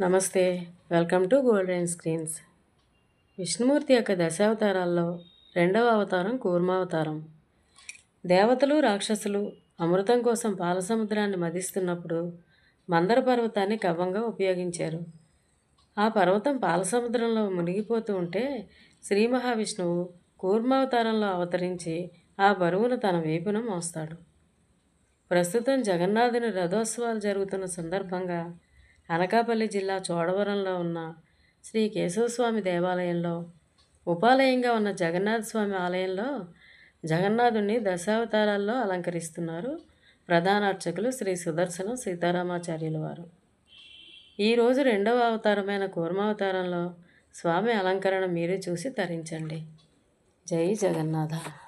నమస్తే welcome to golden screens. Vishnumurthy యొక్క దశావతారాల్లో రెండవ అవతారం కూర్మావతారం దేవతలు రాక్షసులు అమృతం కోసం పాలసముద్రాన్ని మదిస్తున్నప్పుడు మందర పర్వతాన్ని కవ్వంగా ఉపయోగించారు. ఆ పర్వతం పాలసముద్రంలో మునిగిపోతూ ఉంటే శ్రీ మహావిష్ణువు కూర్మావతారంలో అవతరించి ఆ బరువును తన వైపున మోస్తాడు. ప్రస్తుతం జగన్నాథుని రథోత్సవాలు జరుగుతున్న సందర్భంగా అనకాపల్లి జిల్లా చోడవరంలో ఉన్న శ్రీ కేశవస్వామి దేవాలయంలో ఉపాలయంగా ఉన్న జగన్నాథ స్వామి ఆలయంలో జగన్నాథుణ్ణి దశావతారాల్లో అలంకరిస్తున్నారు ప్రధాన అర్చకులు శ్రీ సుదర్శన సీతారామాచార్యుల వారు. ఈరోజు రెండవ అవతారమైన కూర్మావతారంలో స్వామి అలంకరణ మీరే చూసి తరించండి. జై జగన్నాథ.